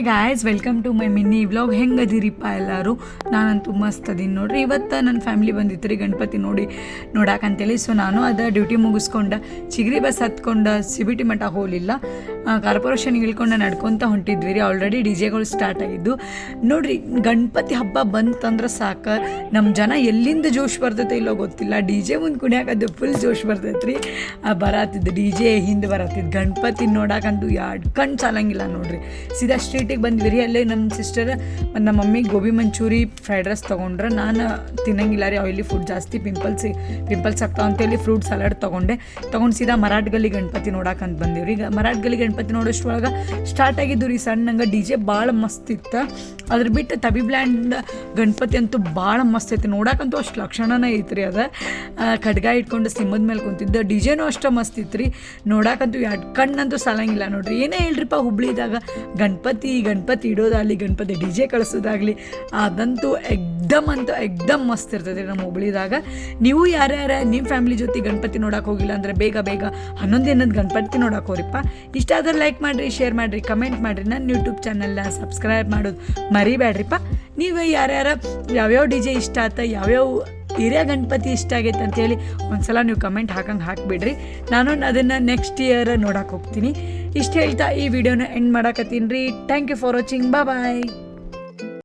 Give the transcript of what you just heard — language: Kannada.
Guys welcome to my mini vlog ಹೆಂಗದಿರಿಪ್ಪ ಎಲ್ಲರೂ? ನಾನಂತೂ ಮಸ್ತ್ ಅದೀನಿ ನೋಡ್ರಿ. ಇವತ್ತು ನನ್ನ ಫ್ಯಾಮಿಲಿ ಬಂದಿತ್ತು ರೀ ಗಣಪತಿ ನೋಡಿ ನೋಡಕ್ಕಂತೇಳಿ ಸೊ ನಾನು ಅದ ಡ್ಯೂಟಿ ಮುಗಿಸ್ಕೊಂಡ, ಚಿಗರಿ ಬಸ್ ಹತ್ಕೊಂಡು, ಸಿಬಿಟಿ ಮಠ ಹೋಗಲಿಲ್ಲ. ಕಾರ್ಪೊರೇಷನ್ಗೆ ಇಳ್ಕೊಂಡು ನಡ್ಕೊತ ಹೊಂಟಿದ್ವಿ ರೀ. ಆಲ್ರೆಡಿ ಡಿ ಜೆಗಳು ಸ್ಟಾರ್ಟ್ ಆಗಿದ್ದು. ನೋಡ್ರಿ, ಗಣಪತಿ ಹಬ್ಬ ಬಂತಂದ್ರೆ ಸಾಕ. ನಮ್ಮ ಜನ ಎಲ್ಲಿಂದ ಜೋಶ್ ಬರ್ತೈತೆ ಇಲ್ಲೋ ಗೊತ್ತಿಲ್ಲ. ಡಿ ಜೆ ಮುಂದೆ ಕುಣಿಯಾಕದ್ದು ಫುಲ್ ಜೋಶ್ ಬರ್ತೈತೆ ರೀ ಬರತ್ತಿದ್ದು ಡಿ ಜೆ ಹಿಂದೆ ಬರತ್ತಿದ್ದು ಗಣಪತಿ ನೋಡಕ್ಕಂತೂ ಎರಡು ಕಣ್ಣು ಸಾಲಂಗಿಲ್ಲ ನೋಡ್ರಿ. ಸೀದಾ ಸ್ಟ್ರೀಟಿಗೆ ಬಂದ್ವಿ ರೀ. ಅಲ್ಲೇ ನಮ್ಮ ಸಿಸ್ಟರ್ ನಮ್ಮ mummy gobi manchurian fried rice ತೊಗೊಂಡ್ರೆ. ನಾನು ತಿನ್ನಂಗಿಲ್ಲ ರೀ. ಆಯಿಲಿ ಫುಡ್ ಜಾಸ್ತಿ ಪಿಂಪಲ್ಸ್ ಪಿಂಪಲ್ಸ್ ಆಗ್ತಾವ ಅಂತೇಳಿ ಫ್ರೂಟ್ ಸಲಾಡ್ ತೊಗೊಂಡೆ. ತೊಗೊಂಡು ಸೀದಾ ಮರಾಠ್ ಗಲ್ಲಿ ಗಣಪತಿ ನೋಡಕ್ಕಂತ ಬಂದೀವಿ ರೀ ಮರಾಠ ಗಲ್ಲಿ ಗಣಪತಿ ನೋಡೋಷ್ಟೊಳಗೆ ಸ್ಟಾರ್ಟ್ ಆಗಿದ್ದು ರೀ. ಸಣ್ಣಂಗೆ ಡಿ ಜೆ ಭಾಳ ಮಸ್ತ್ ಇತ್ತು. ಅದ್ರ ಬಿಟ್ಟು ತಬಿ ಬ್ಲ್ಯಾಂಡ್ ಗಣಪತಿ ಅಂತೂ ಭಾಳ ಮಸ್ತ್ ಐತಿ. ನೋಡಕ್ಕಂತೂ ಅಷ್ಟು ಲಕ್ಷಣನೇ ಐತ್ರಿ ಅದ. ಖಡ್ಗ ಇಟ್ಕೊಂಡು ಸಿಂಹದ ಮೇಲೆ ಕುಂತಿದ್ದ ಡಿ ಜೆನೂ ಅಷ್ಟು ಮಸ್ತ್ ಇತ್ತು ರೀ. ನೋಡಕ್ಕಂತೂ ಎರಡು ಕಣ್ಣಂತೂ ಸಲಂಗಿಲ್ಲ ನೋಡ್ರಿ. ಏನೇ ಹೇಳ್ರಿಪ್ಪ ಹುಬ್ಳಿದಾಗ ಗಣಪತಿ ಗಣಪತಿ ಇಡೋದಾಗಲಿ, ಗಣಪತಿ ಡಿ ಜೆ ಕಳಿಸೋದಾಗಲಿ, ಅದಂತೂ ಎಕ್ದಮ್ ಅಂತೂ ಎಕ್ದಮ್ ಮಸ್ತ್ ಇರ್ತದೆ ನಮ್ಮ ಹುಬ್ಳಿದಾಗ ನೀವು ಯಾರ್ಯಾರ ನಿಮ್ಮ ಫ್ಯಾಮಿಲಿ ಜೊತೆ ಗಣಪತಿ ನೋಡಕ್ಕೆ ಹೋಗಿಲ್ಲ ಅಂದರೆ ಬೇಗ ಬೇಗ ಹನ್ನೊಂದು ದಿನದ ಗಣಪತಿ ನೋಡಕ್ಕೆ ಹೋಗ್ರಿಪ್ಪ ಇಷ್ಟ ಆದ್ರೆ ಲೈಕ್ ಮಾಡಿರಿ ಶೇರ್ ಮಾಡಿರಿ ಕಮೆಂಟ್ ಮಾಡಿರಿ. ನನ್ನ ಯೂಟ್ಯೂಬ್ ಚಾನಲ್ನ ಸಬ್ಸ್ಕ್ರೈಬ್ ಮಾಡೋದು ಮರಿಬೇಡ್ರಿಪ್ಪ ನೀವು ಯಾರ್ಯಾರ ಯಾವ್ಯಾವ ಡಿ ಜೆ ಇಷ್ಟ ಆತ, ಯಾವ್ಯಾವ ಹಿರಿಯ ಗಣಪತಿ ಇಷ್ಟ ಆಗೈತೆ ಅಂತೇಳಿ ಒಂದ್ಸಲ ನೀವು ಕಮೆಂಟ್ ಹಾಕಂಗೆ ಹಾಕಿಬಿಡ್ರಿ. ನಾನು ಅದನ್ನು ನೆಕ್ಸ್ಟ್ ಇಯರ್ ನೋಡಕ್ಕೆ ಹೋಗ್ತೀನಿ. ಇಷ್ಟು ಹೇಳ್ತಾ ಈ ವಿಡಿಯೋನ ಎಂಡ್ ಮಾಡಾಕತ್ತೀನಿ ರೀ. Thank you for watching bye